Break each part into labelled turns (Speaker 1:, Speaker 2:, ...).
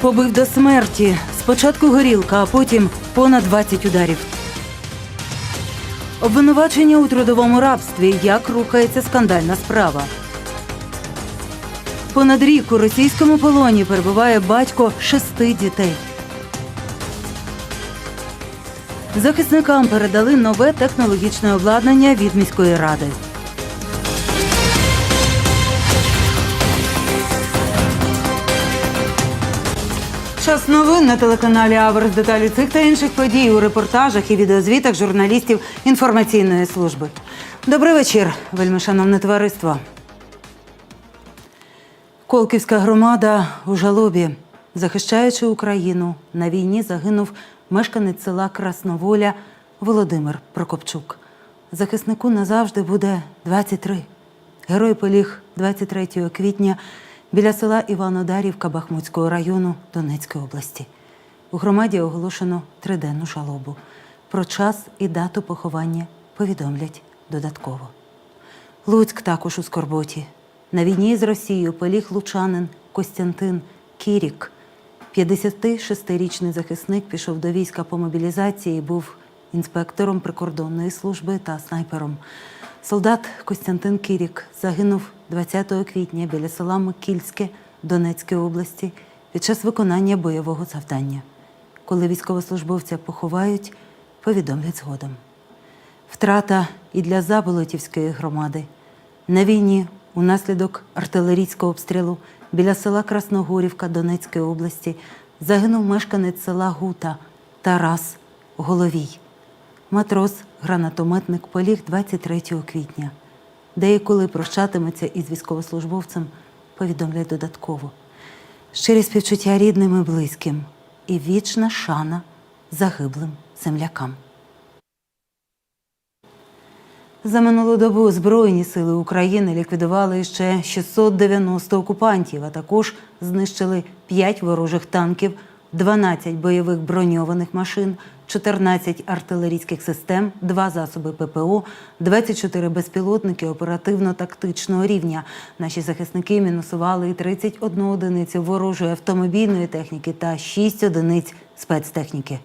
Speaker 1: Побив до смерті. Спочатку горілка, а потім понад 20 ударів. Обвинувачення у трудовому рабстві. Як рухається скандальна справа. Понад рік у російському полоні перебуває батько шести дітей. Захисникам передали нове технологічне обладнання від міської ради. Час новин на телеканалі Аверс. Деталі цих та інших подій у репортажах і відеозвітах журналістів інформаційної служби. Добрий вечір, вельми шановне товариство. Колківська громада у жалобі. Захищаючи Україну, на війні загинув мешканець села Красноволя Володимир Прокопчук. Захиснику назавжди буде 23. Герой поліг 23 квітня біля села Іванодарівка Бахмутського району Донецької області. У громаді оголошено триденну жалобу. Про час і дату поховання повідомлять додатково. Луцьк також у скорботі. На війні з Росією поліг лучанин Костянтин Кірік. 56-річний захисник пішов до війська по мобілізації, був інспектором прикордонної служби та снайпером. Солдат Костянтин Кірік загинув 20 квітня біля села Микільське Донецької області під час виконання бойового завдання. Коли військовослужбовця поховають, повідомлять згодом. Втрата і для Заболотівської громади. На війні унаслідок артилерійського обстрілу біля села Красногорівка Донецької області загинув мешканець села Гута Тарас Головій. Матрос, гранатометник поліг 23 квітня. Де прощатиметься із військовослужбовцем, повідомляють додатково. Щирі співчуття рідним і близьким і вічна шана загиблим землякам. За минулу добу Збройні сили України ліквідували ще 690 окупантів, а також знищили 5 ворожих танків, 12 бойових броньованих машин, 14 артилерійських систем, 2 засоби ППО, 24 безпілотники оперативно-тактичного рівня. Наші захисники мінусували і 31 одиницю ворожої автомобільної техніки та 6 одиниць спецтехніки.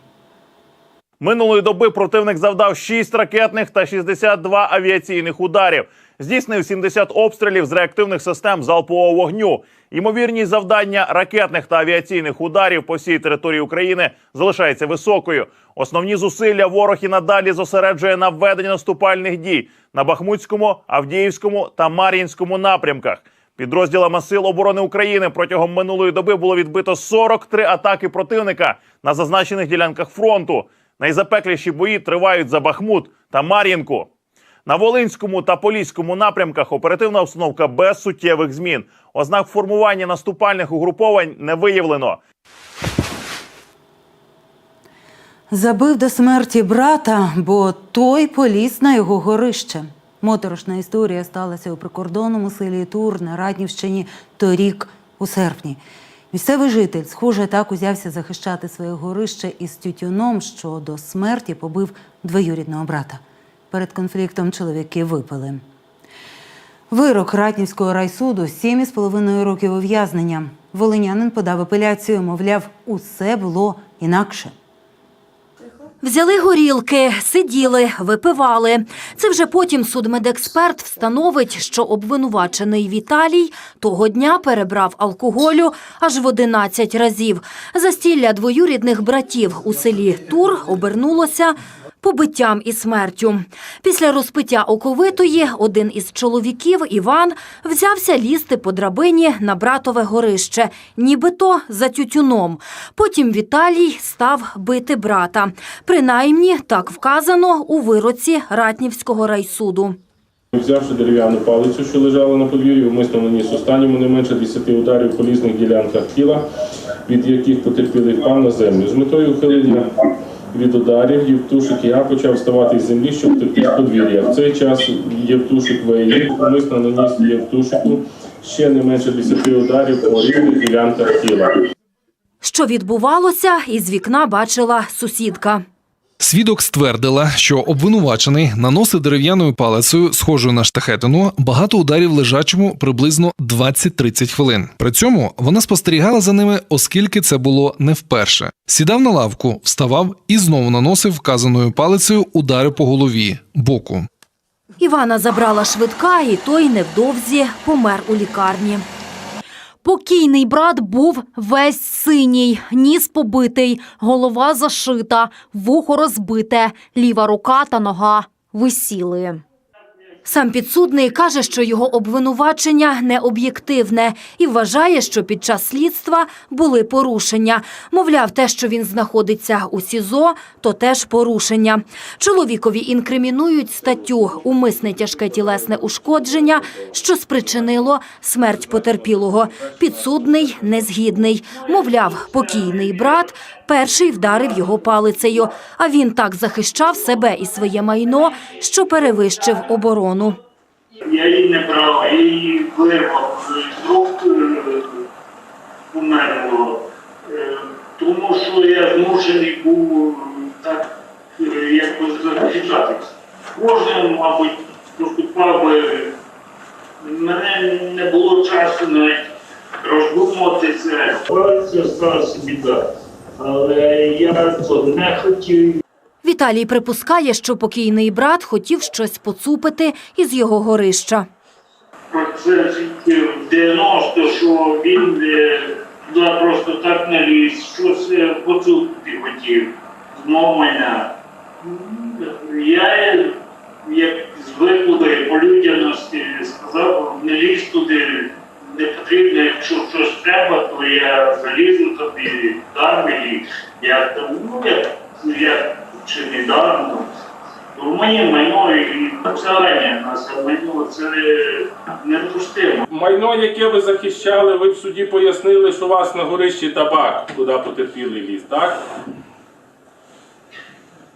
Speaker 2: Минулої доби противник завдав 6 ракетних та 62 авіаційних ударів. Здійснив 70 обстрілів з реактивних систем залпового вогню. Ймовірність завдання ракетних та авіаційних ударів по всій території України залишається високою. Основні зусилля ворог і надалі зосереджує на введенні наступальних дій на Бахмутському, Авдіївському та Мар'їнському напрямках. Підрозділами Сил оборони України протягом минулої доби було відбито 43 атаки противника на зазначених ділянках фронту. Найзапекліші бої тривають за Бахмут та Мар'їнку. На Волинському та Поліському напрямках оперативна обстановка без суттєвих змін. Ознак формування наступальних угруповань не виявлено.
Speaker 1: Забив до смерті брата, бо той поліз на його горище. Моторошна історія сталася у прикордонному селі Тур на Раднівщині торік у серпні. Місцевий житель, схоже, так узявся захищати своє горище із тютюном, що до смерті побив двоюрідного брата. Перед конфліктом чоловіки випили. Вирок Ратнівського райсуду 7,5 років ув'язнення. Волинянин подав апеляцію, мовляв, усе було інакше.
Speaker 3: Взяли горілки, сиділи, випивали. Це вже потім судмедексперт встановить, що обвинувачений Віталій того дня перебрав алкоголю аж в 11 разів. Застілля двоюрідних братів у селі Тур обернулося побиттям і смертю. Після розпиття оковитої один із чоловіків, Іван, взявся лізти по драбині на братове горище, нібито за тютюном. Потім Віталій став бити брата. Принаймні, так вказано у вироці Ратнівського райсуду.
Speaker 4: Взявши дерев'яну палицю, що лежала на подвір'ї, вмисно наніс останньому не менше 10 ударів по різних ділянках тіла, від яких потерпілий впав на землю. З метою ухилення від ударів Євтушик Я почав вставати з землі, щоб втекти з подвір'я. В цей час Євтушик Веї умисно наніс Євтушику ще не менше 10 ударів по різних ділянках тіла.
Speaker 3: Що відбувалося, із вікна бачила сусідка.
Speaker 5: Свідок ствердила, що обвинувачений наносив дерев'яною палицею, схожою на штахетину, багато ударів лежачому приблизно 20-30 хвилин. При цьому вона спостерігала за ними, оскільки це було не вперше. Сідав на лавку, вставав і знову наносив вказаною палицею удари по голові, боку.
Speaker 3: Івана забрала швидка, і той невдовзі помер у лікарні. Покійний брат був весь синій, ніс побитий, голова зашита, вухо розбите, ліва рука та нога висіли. Сам підсудний каже, що його обвинувачення не об'єктивне і вважає, що під час слідства були порушення. Мовляв, те, що він знаходиться у СІЗО, то теж порушення. Чоловікові інкримінують статтю «Умисне тяжке тілесне ушкодження», що спричинило смерть потерпілого. Підсудний незгідний. Мовляв, покійний брат перший вдарив його палицею, а він так захищав себе і своє майно, що перевищив оборону.
Speaker 6: Я її не брав, я її вирвав з рук е, померлого, Е, тому що я змушений був е, так якось захищатися. Кожен, мабуть, поступав би, мене не було часу навіть роздумуватися. Це сталося біда. Але я не хотів
Speaker 3: Віталій припускає, що покійний брат хотів щось поцупити із його горища.
Speaker 6: це 90, що він е, туди просто так не ліз, щось е, поцупити хотів з мого майна. Я, е, як звикли по людяності, сказав, не лізь туди, не потрібно, якщо щось треба, то я залізу тобі, дам мені. Я там, ну, я, я чи не дам, ну, Ну, Моє майно і населення на це майно це недопустимо.
Speaker 7: Майно, яке ви захищали, ви в суді пояснили, що у вас на горищі табак, куди потерпілий ліс, так?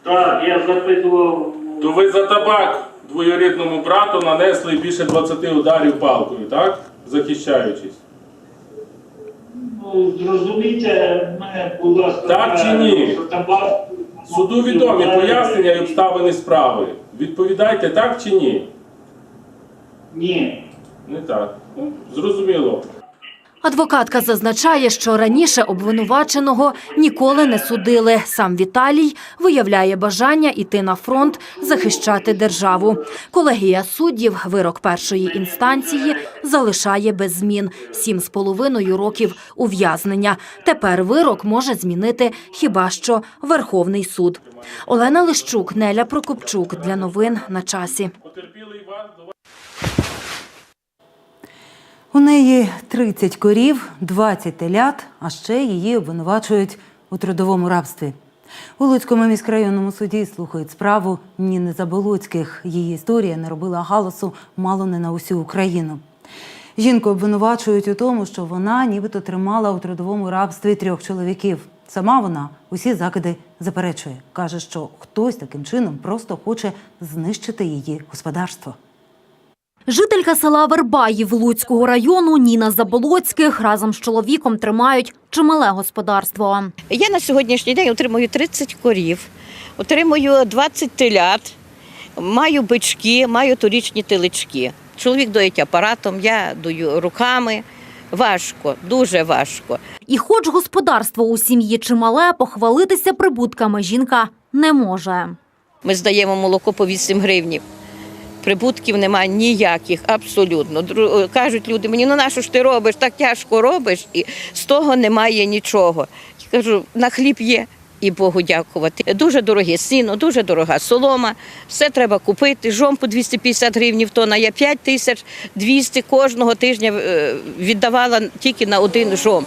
Speaker 6: Так, я запитував,
Speaker 7: То ви за табак двоюрідному брату нанесли більше 20 ударів палкою, так? Захищаючись.
Speaker 6: Зрозумійте мене, будь ласка,
Speaker 7: Так чи ні?
Speaker 6: табак-
Speaker 7: Суду відомі пояснення і обставини справи. Відповідайте так чи ні?
Speaker 6: Ні.
Speaker 7: Не так. Ну, зрозуміло.
Speaker 3: Адвокатка зазначає, що раніше обвинуваченого ніколи не судили. Сам Віталій виявляє бажання йти на фронт, захищати державу. Колегія суддів вирок першої інстанції залишає без змін – сім з половиною років ув'язнення. Тепер вирок може змінити хіба що Верховний суд. Олена Лищук, Неля Прокопчук. Для новин на часі.
Speaker 7: Потерпілий Іван до вас.
Speaker 1: У неї 30 корів, 20 телят, а ще її обвинувачують у трудовому рабстві. У Луцькому міськрайонному суді слухають справу Ніни Заболоцьких. Її історія не робила галасу мало не на усю Україну. Жінку обвинувачують у тому, що вона нібито тримала у трудовому рабстві трьох чоловіків. Сама вона усі закиди заперечує. Каже, що хтось таким чином просто хоче знищити її господарство.
Speaker 8: Жителька села Вербаїв Луцького району Ніна Заболоцьких разом з чоловіком тримають чимале господарство.
Speaker 9: Я на сьогоднішній день отримую 30 корів, отримую 20 телят, маю бички, маю торічні телечки. Чоловік доїть апаратом, я дою руками. Важко, дуже важко.
Speaker 8: І хоч господарство у сім'ї чимале, похвалитися прибутками жінка не може.
Speaker 9: Ми здаємо молоко по 8 гривнів. Прибутків немає ніяких, абсолютно. Дру- Кажуть люди мені, ну на що ж ти робиш, так тяжко робиш, і з того немає нічого. Я кажу, на хліб є. І Богу дякувати. Дуже дороге сіно, дуже дорога солома. Все треба купити. Жом по 250 гривень тонна. Я 5 тисяч 200 кожного тижня е, віддавала тільки на один жом.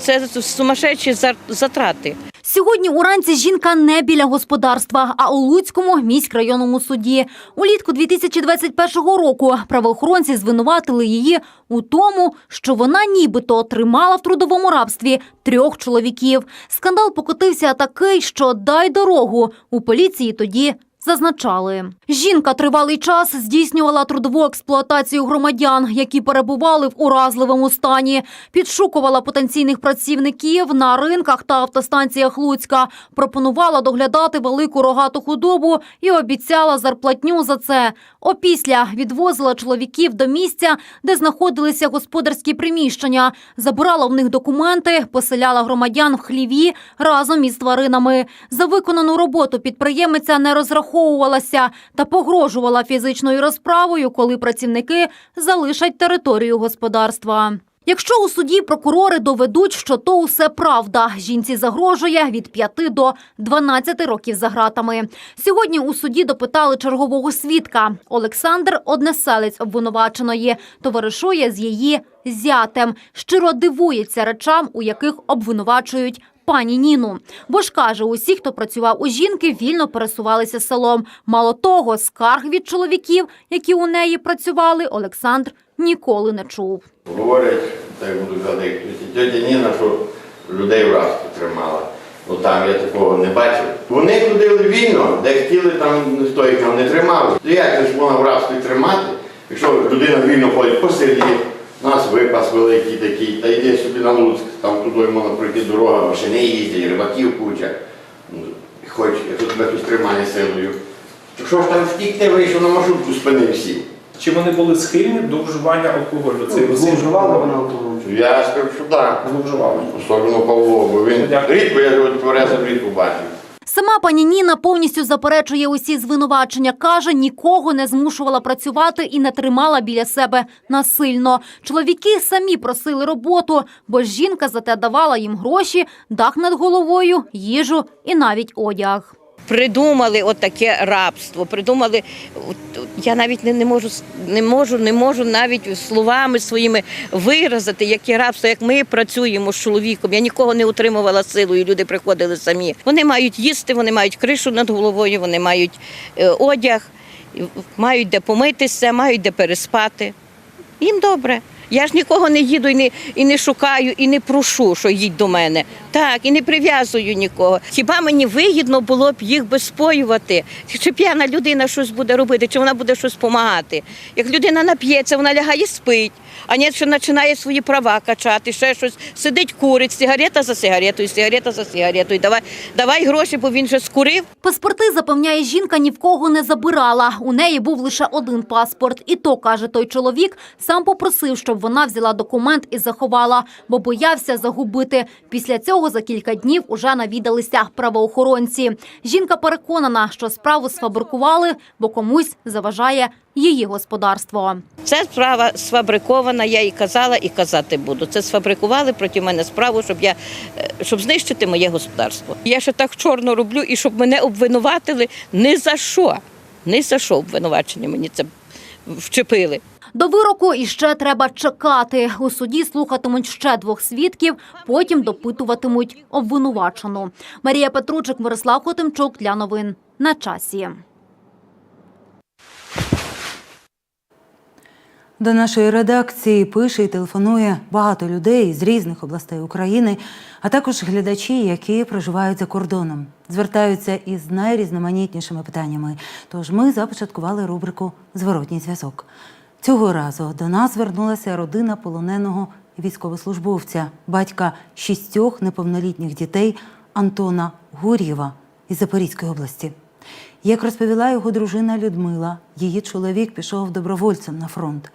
Speaker 9: Це сумасшедші затрати.
Speaker 8: Сьогодні уранці жінка не біля господарства, а у Луцькому міськрайонному суді. Улітку 2021 року правоохоронці звинуватили її у тому, що вона нібито тримала в трудовому рабстві трьох чоловіків. Скандал покотився такий, що дай дорогу. У поліції тоді Зазначали, жінка тривалий час здійснювала трудову експлуатацію громадян, які перебували в уразливому стані, підшукувала потенційних працівників на ринках та автостанціях Луцька, пропонувала доглядати велику рогату худобу і обіцяла зарплатню за це. Опісля відвозила чоловіків до місця, де знаходилися господарські приміщення, забирала в них документи, поселяла громадян в хліві разом із тваринами. За виконану роботу підприємиця не розраховувалася та погрожувала фізичною розправою, коли працівники залишать територію господарства. Якщо у суді прокурори доведуть, що то усе правда, жінці загрожує від 5 до 12 років за ґратами. Сьогодні у суді допитали чергового свідка. Олександр Однеселець обвинуваченої товаришує з її зятем. Щиро дивується речам, у яких обвинувачують пані Ніну. Бо ж каже, усі, хто працював у жінки, вільно пересувалися селом. Мало того, скарг від чоловіків, які у неї працювали, Олександр ніколи не чув.
Speaker 10: Говорять, так буду казати, тетя Ніна, що людей в рабстві тримала. Ну там я такого не бачив. Вони ходили вільно, де хотіли, там ніхто їх не тримав. Як ж можна в рабстві тримати, якщо людина вільно ходить по селі, нас випас великий такий, та йде собі на Луцьк, там туди можна пройти дорога, машини їздять, рибаків куча. Ну, Хоч якщо тебе хтось тримає силою. Що ж там втікти, вийшов на маршрутку, спинив сів.
Speaker 7: Чи вони були схильні до вживання алкоголю? Це
Speaker 11: Зловживали вона алкоголем?
Speaker 10: Я скажу, що так.
Speaker 7: Зловживали.
Speaker 10: Особливо Павло, бо він
Speaker 7: Дякую.
Speaker 10: рідко, я його тверезо рідко бачив.
Speaker 8: Сама пані Ніна повністю заперечує усі звинувачення. Каже, нікого не змушувала працювати і не тримала біля себе насильно. Чоловіки самі просили роботу, бо жінка зате давала їм гроші, дах над головою, їжу і навіть одяг.
Speaker 9: Придумали отаке рабство. Придумали, от- от я навіть не, не можу не можу, не можу навіть словами своїми виразити, яке рабство, як ми працюємо з чоловіком. Я нікого не утримувала силою. Люди приходили самі. Вони мають їсти, вони мають кришу над головою, вони мають е, одяг, мають де помитися, мають де переспати. Їм добре. Я ж нікого не їду і не, і не шукаю, і не прошу, що їдь до мене. Так, і не прив'язую нікого. Хіба мені вигідно було б їх безпоювати? Чи п'яна людина щось буде робити, чи вона буде щось допомагати? Як людина нап'ється, вона лягає спить, а ні, що починає свої права качати, ще щось, сидить, курить, сигарета за сигаретою, сигарета за сигаретою. Давай, давай гроші, бо він же скурив.
Speaker 8: Паспорти, запевняє жінка, ні в кого не забирала. У неї був лише один паспорт. І то, каже той чоловік, сам попросив, щоб вона взяла документ і заховала, бо боявся загубити. Після цього за кілька днів уже навідалися правоохоронці. Жінка переконана, що справу сфабрикували, бо комусь заважає її господарство.
Speaker 9: Це справа сфабрикована, я і казала, і казати буду. Це сфабрикували проти мене справу, щоб я е, щоб знищити моє господарство. Я ще так чорно роблю, і щоб мене обвинуватили ні за що. Ні за що обвинувачення мені це вчепили.
Speaker 8: До вироку іще треба чекати. У суді слухатимуть ще двох свідків, потім допитуватимуть обвинувачену. Марія Петручик, Мирослав Хотимчук для новин на часі.
Speaker 1: До нашої редакції пише і телефонує багато людей з різних областей України, а також глядачі, які проживають за кордоном, звертаються із найрізноманітнішими питаннями. Тож ми започаткували рубрику Зворотній зв'язок. Цього разу до нас звернулася родина полоненого військовослужбовця, батька шістьох неповнолітніх дітей Антона Гур'єва із Запорізької області. Як розповіла його дружина Людмила, її чоловік пішов добровольцем на фронт.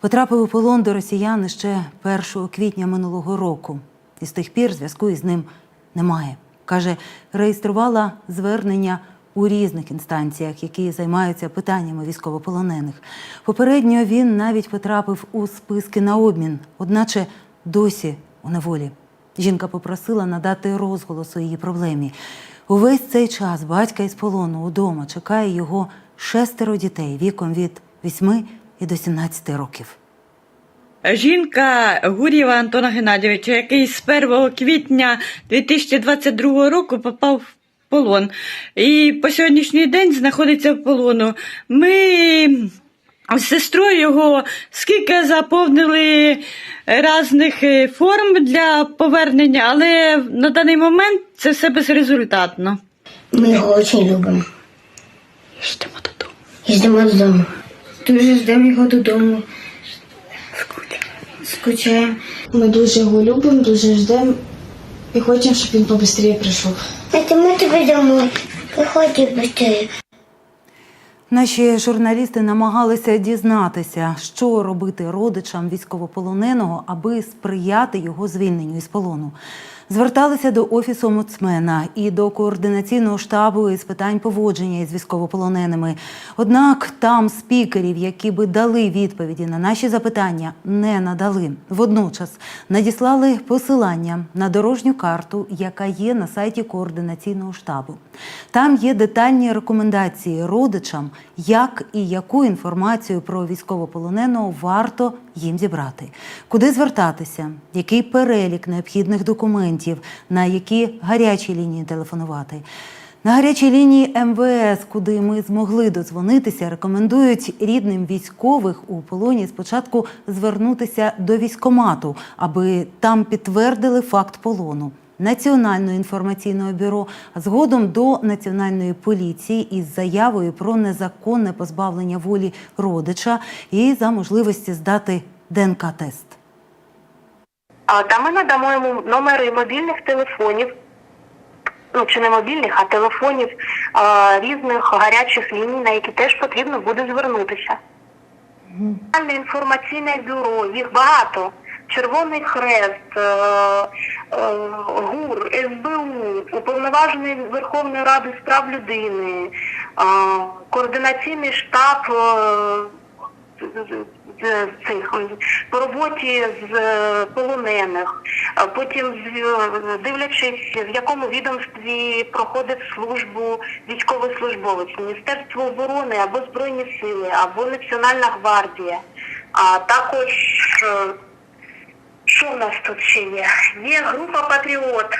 Speaker 1: Потрапив у полон до росіян ще 1 квітня минулого року. І з тих пір зв'язку із ним немає. Каже, реєструвала звернення у різних інстанціях, які займаються питаннями військовополонених. Попередньо він навіть потрапив у списки на обмін, одначе досі у неволі. Жінка попросила надати розголос у її проблемі. Увесь цей час батька із полону удома чекає його шестеро дітей віком від 8 і до 17 років.
Speaker 12: Жінка Гур'єва Антона Геннадійовича, який з 1 квітня 2022 року попав в полон. І по сьогоднішній день знаходиться в полону. Ми з сестрою його скільки заповнили різних е, форм для повернення, але на даний момент це все безрезультатно.
Speaker 13: Мы его очень любим.
Speaker 12: Ждемо додому.
Speaker 11: Їздимо додому. Дуже ждемо його додому. Скучаємо. Ми дуже його любимо, дуже ждемо і хочемо, щоб він побыстрее прийшов. Це ми тобі домой. Приходь швидше.
Speaker 1: Наші журналісти намагалися дізнатися, що робити родичам військовополоненого, аби сприяти його звільненню із полону. Зверталися до офісу омбудсмена і до координаційного штабу із питань поводження із військовополоненими. Однак там спікерів, які би дали відповіді на наші запитання, не надали. Водночас надіслали посилання на дорожню карту, яка є на сайті координаційного штабу. Там є детальні рекомендації родичам, як і яку інформацію про військовополоненого варто їм зібрати, куди звертатися, який перелік необхідних документів, на які гарячі лінії телефонувати. На гарячій лінії МВС, куди ми змогли додзвонитися, рекомендують рідним військових у полоні спочатку звернутися до військомату, аби там підтвердили факт полону. Національного інформаційного бюро, згодом до національної поліції із заявою про незаконне позбавлення волі родича і за можливості здати ДНК-тест.
Speaker 11: Та ми надамо йому номери мобільних телефонів. Ну, чи не мобільних, а телефонів різних гарячих ліній, на які теж потрібно буде звернутися. Національне інформаційне бюро, їх багато. Червоний Хрест, е, е, ГУР, СБУ, Уповноважений Верховної Ради з прав людини, е, координаційний штаб цих по роботі з полонених, потім дивлячись, в якому відомстві проходить службу військовослужбовець, Міністерство оборони або Збройні Сили, або Національна гвардія. А також е, що в нас тут ще є? Є група Патріот.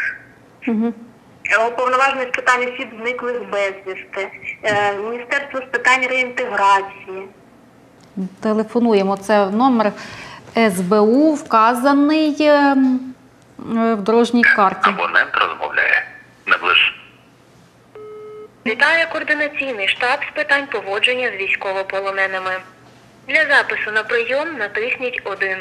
Speaker 11: Е, Уповноважений з питань осіб зниклих безвісти, е, Міністерство з питань реінтеграції.
Speaker 14: Телефонуємо. Це номер СБУ, вказаний е, е, в дорожній карті.
Speaker 15: Абонент розмовляє. Наближ.
Speaker 11: Вітає координаційний штаб з питань поводження з військовополоненими. Для запису на прийом натисніть 1.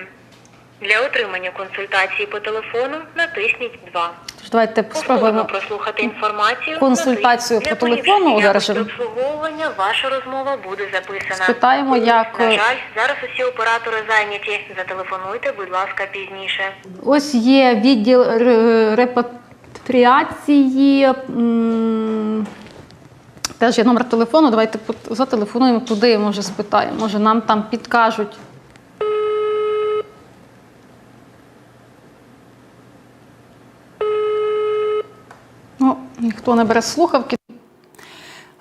Speaker 11: Для отримання консультації по телефону натисніть 2.
Speaker 14: Тож давайте спробуємо.
Speaker 11: прослухати інформацію.
Speaker 14: консультацію по телефону
Speaker 11: якості обслуговування ваша розмова буде записана.
Speaker 14: Спитаємо, як
Speaker 11: На жаль, зараз усі оператори зайняті. Зателефонуйте, будь ласка, пізніше.
Speaker 14: ось є відділ репатріації. Теж є номер телефону. Давайте зателефонуємо туди, може спитаємо. Може нам там підкажуть. Ніхто не бере слухавки.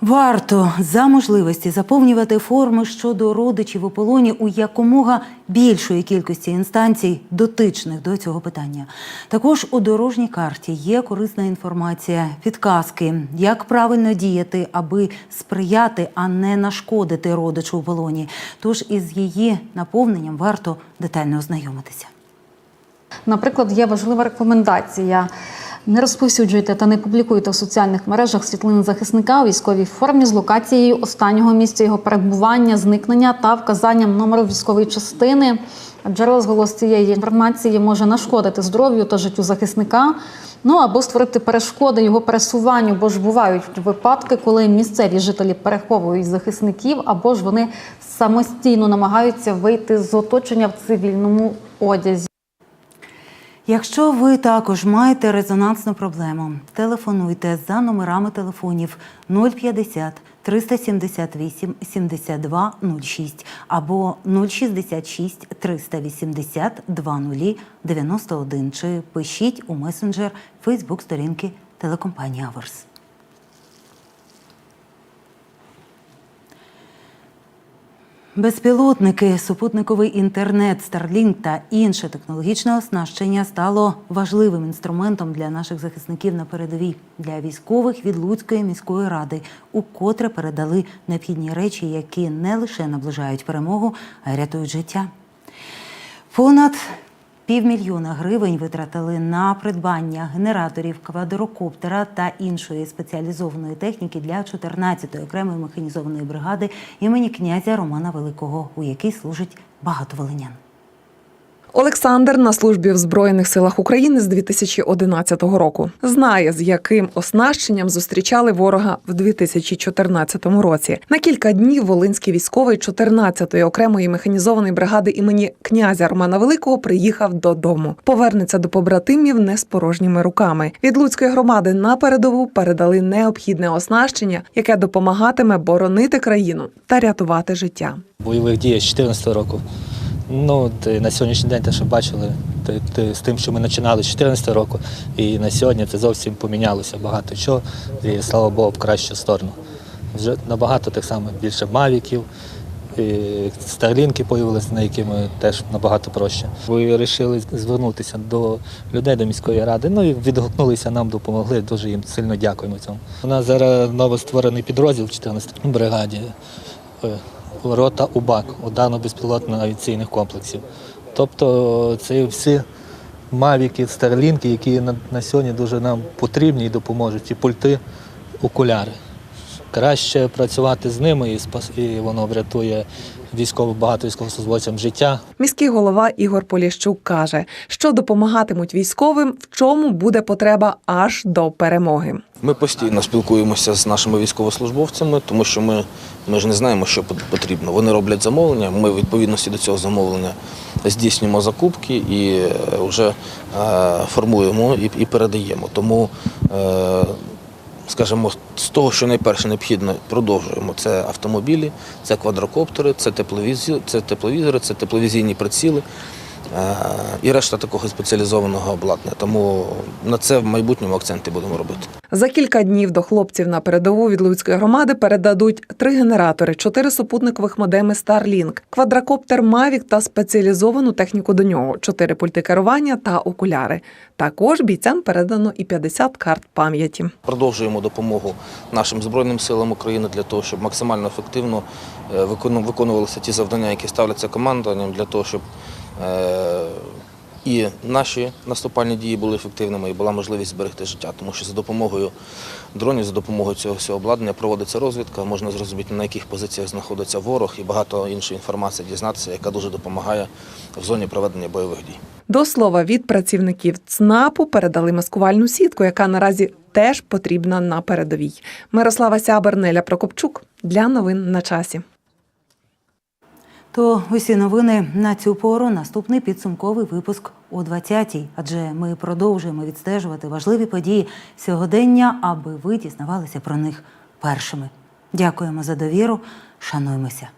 Speaker 1: Варто за можливості заповнювати форми щодо родичів у полоні у якомога більшої кількості інстанцій, дотичних до цього питання. Також у дорожній карті є корисна інформація, підказки, як правильно діяти, аби сприяти, а не нашкодити родичу у полоні. Тож із її наповненням варто детально ознайомитися.
Speaker 14: Наприклад, є важлива рекомендація. Не розповсюджуйте та не публікуйте в соціальних мережах світлини захисника у військовій формі з локацією останнього місця його перебування, зникнення та вказанням номеру військової частини. Адже розголос цієї інформації може нашкодити здоров'ю та життю захисника, ну або створити перешкоди його пересуванню, бо ж бувають випадки, коли місцеві жителі переховують захисників, або ж вони самостійно намагаються вийти з оточення в цивільному одязі.
Speaker 1: Якщо ви також маєте резонансну проблему, телефонуйте за номерами телефонів 050 378 72 06 або 066 380 20 91 чи пишіть у месенджер Фейсбук сторінки телекомпанії Аверс. Безпілотники, супутниковий інтернет, Starlink та інше технологічне оснащення стало важливим інструментом для наших захисників на передовій, для військових від Луцької міської ради, укотре передали необхідні речі, які не лише наближають перемогу, а й рятують життя. Понад Півмільйона гривень витратили на придбання генераторів, квадрокоптера та іншої спеціалізованої техніки для 14-ї окремої механізованої бригади імені князя Романа Великого, у якій служить багато волинян.
Speaker 13: Олександр на службі в Збройних силах України з 2011 року. Знає, з яким оснащенням зустрічали ворога в 2014 році. На кілька днів волинський військовий 14-ї окремої механізованої бригади імені князя Романа Великого приїхав додому. Повернеться до побратимів не з порожніми руками. Від Луцької громади на передову передали необхідне оснащення, яке допомагатиме боронити країну та рятувати життя.
Speaker 16: бойових дій з 2014 року. Ну, ти на сьогоднішній день те, що бачили, з тим, що ми починали з 2014 року, і на сьогодні це зовсім помінялося багато чого, і слава Богу, в кращу сторону. Вже набагато тих самих більше мавіків, і старлінки з'явилися, на які ми теж набагато проще. Ви вирішили звернутися до людей, до міської ради. Ну і відгукнулися, нам допомогли. Дуже їм сильно дякуємо цьому. У нас зараз новостворений підрозділ в 14-й бригаді. Е, рота УБАК, ударно безпілотно авіаційних комплексів. Тобто це всі мавіки, старлінки, які на, на сьогодні дуже нам потрібні і допоможуть, і пульти, окуляри. Краще працювати з ними і, спас, і воно врятує військово багато військовослужбовцям життя,
Speaker 13: Міський голова Ігор Поліщук каже, що допомагатимуть військовим, в чому буде потреба аж до перемоги.
Speaker 17: Ми постійно спілкуємося з нашими військовослужбовцями, тому що ми, ми ж не знаємо, що потрібно. Вони роблять замовлення. Ми в відповідності до цього замовлення здійснюємо закупки і е, вже е, формуємо і, і передаємо. Тому, е, скажімо, з того, що найперше необхідно, продовжуємо. Це автомобілі, це квадрокоптери, це тепловізори, це тепловізійні приціли. Е, І решта такого спеціалізованого обладнання. Тому на це в майбутньому акценти будемо робити.
Speaker 13: За кілька днів до хлопців на передову від Луцької громади передадуть три генератори, чотири супутникових модеми Starlink, квадрокоптер Mavic та спеціалізовану техніку до нього, чотири пульти керування та окуляри. Також бійцям передано і 50 карт пам'яті.
Speaker 17: Продовжуємо допомогу нашим Збройним силам України для того, щоб максимально ефективно е, викону- виконувалися ті завдання, які ставляться командуванням, для того, щоб і наші наступальні дії були ефективними і була можливість зберегти життя. Тому що за допомогою дронів, за допомогою цього всього обладнання проводиться розвідка, можна зрозуміти, на яких позиціях знаходиться ворог і багато іншої інформації дізнатися, яка дуже допомагає в зоні проведення бойових дій.
Speaker 13: До слова, від працівників ЦНАПу передали маскувальну сітку, яка наразі теж потрібна на передовій. Мирослава Сябер, Неля Прокопчук для новин на часі.
Speaker 1: То усі новини на цю пору. Наступний підсумковий випуск о 20-й. Адже ми продовжуємо відстежувати важливі події сьогодення, аби ви дізнавалися про них першими. Дякуємо за довіру. Шануємося.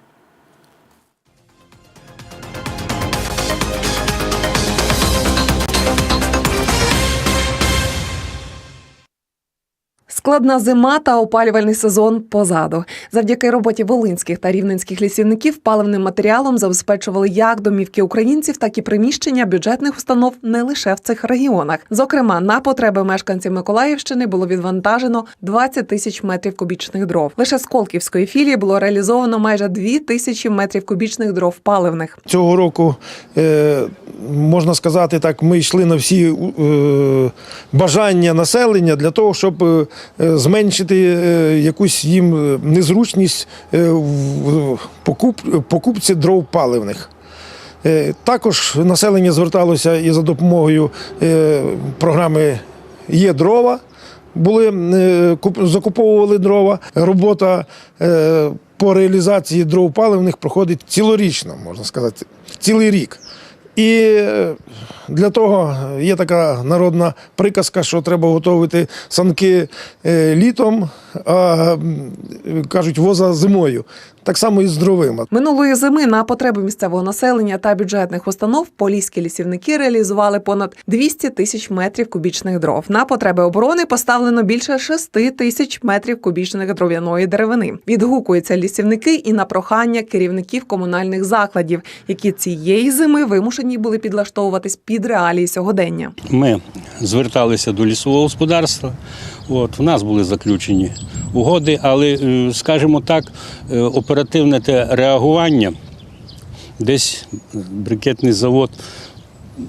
Speaker 13: Складна зима та опалювальний сезон позаду. Завдяки роботі волинських та рівненських лісівників паливним матеріалом забезпечували як домівки українців, так і приміщення бюджетних установ не лише в цих регіонах. Зокрема, на потреби мешканців Миколаївщини було відвантажено 20 тисяч метрів кубічних дров. Лише з Колківської філії було реалізовано майже 2 тисячі метрів кубічних дров паливних.
Speaker 18: Цього року, е, можна сказати так, ми йшли на всі е, бажання населення для того, щоб е, зменшити е, якусь їм е, незручність е, в покупці дров паливних. Е, Також населення зверталося і за допомогою е, програми Є дрова. Були е, куп- закуповували дрова. Робота е, по реалізації дров паливних проходить цілорічно, можна сказати, цілий рік. І е, для того є така народна приказка, що треба готувати санки е, літом, а кажуть, воза зимою. Так само і з дровима.
Speaker 13: Минулої зими на потреби місцевого населення та бюджетних установ поліські лісівники реалізували понад 200 тисяч метрів кубічних дров. На потреби оборони поставлено більше 6 тисяч метрів кубічних дров'яної деревини. Відгукуються лісівники і на прохання керівників комунальних закладів, які цієї зими вимушені були підлаштовуватись під реалії сьогодення.
Speaker 19: Ми зверталися до лісового господарства. От, в нас були заключені угоди, але, е, скажімо так, е, оперативне те реагування, десь брикетний завод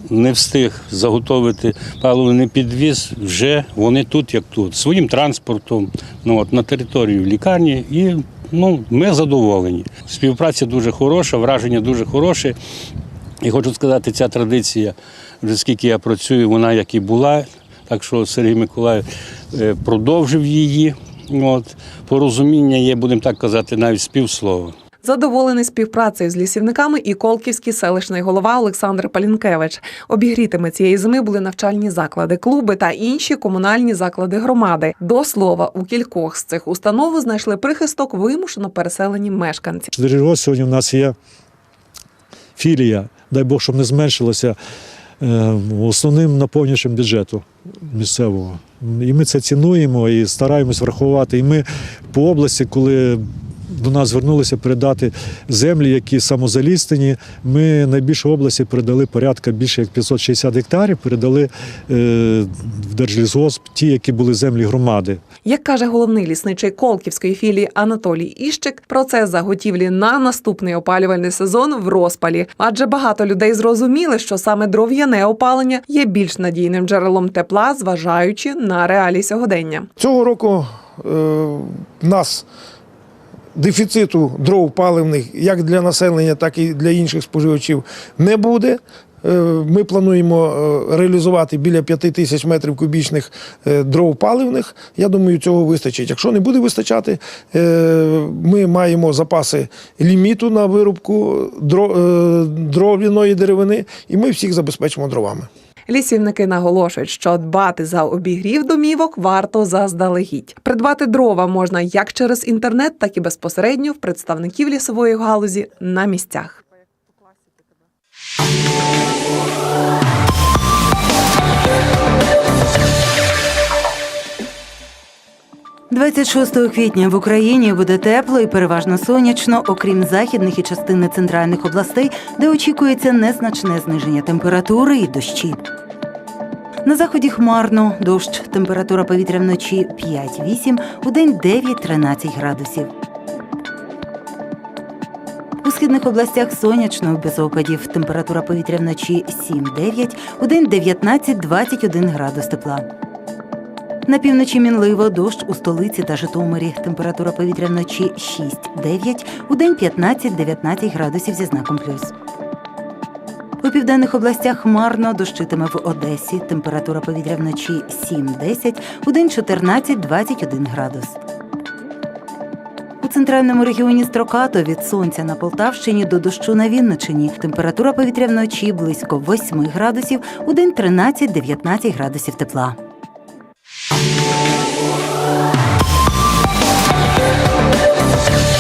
Speaker 19: не встиг заготовити паливний підвіз, вже вони тут, як тут, своїм транспортом ну, от, на територію лікарні і ну, ми задоволені. Співпраця дуже хороша, враження дуже хороше. І хочу сказати, ця традиція, вже скільки я працюю, вона як і була. Так що Сергій Миколаїв продовжив її. От, порозуміння є, будемо так казати, навіть співслова.
Speaker 13: Задоволений співпрацею з лісівниками і Колківський селищний голова Олександр Палінкевич. Обігрітими цієї зими були навчальні заклади, клуби та інші комунальні заклади громади. До слова, у кількох з цих установ знайшли прихисток вимушено переселені мешканці.
Speaker 20: Сьогодні в нас є філія, дай Бог, щоб не зменшилося е, основним наповнювачем бюджету місцевого. І ми це цінуємо і стараємось врахувати. І ми по області, коли до нас звернулися передати землі, які самозалістені. Ми найбільше області передали порядка більше як 560 гектарів, передали е, в Держлісгосп ті, які були землі громади.
Speaker 13: Як каже головний лісничий Колківської філії Анатолій Іщик, процес заготівлі на наступний опалювальний сезон в розпалі. Адже багато людей зрозуміли, що саме дров'яне опалення є більш надійним джерелом тепла, зважаючи на реалії сьогодення.
Speaker 18: Цього року е, нас дефіциту дров паливних як для населення, так і для інших споживачів не буде. Е, Ми плануємо е, реалізувати біля 5 тисяч метрів кубічних е, дров паливних. Я думаю, цього вистачить. Якщо не буде вистачати, ми маємо запаси ліміту на вирубку дров'яної деревини, і ми всіх забезпечимо дровами.
Speaker 13: Лісівники наголошують, що дбати за обігрів домівок варто заздалегідь. Придбати дрова можна як через інтернет, так і безпосередньо в представників лісової галузі на місцях.
Speaker 1: 26 квітня в Україні буде тепло і переважно сонячно, окрім західних і частини центральних областей, де очікується незначне зниження температури і дощі. На заході хмарно, дощ, температура повітря вночі 5-8, у день 9-13 градусів. Східних областях сонячно, без опадів. Температура повітря вночі 7-9, у день 19-21 градус тепла. На півночі мінливо дощ у столиці та Житомирі. Температура повітря вночі 6-9, у день 15-19 градусів зі знаком плюс. У південних областях хмарно дощитиме в Одесі. Температура повітря вночі 7-10, у день 14-21 градус центральному регіоні строкато від сонця на Полтавщині до дощу на Вінничині. Температура повітря вночі близько 8 градусів, у день 13-19 градусів тепла.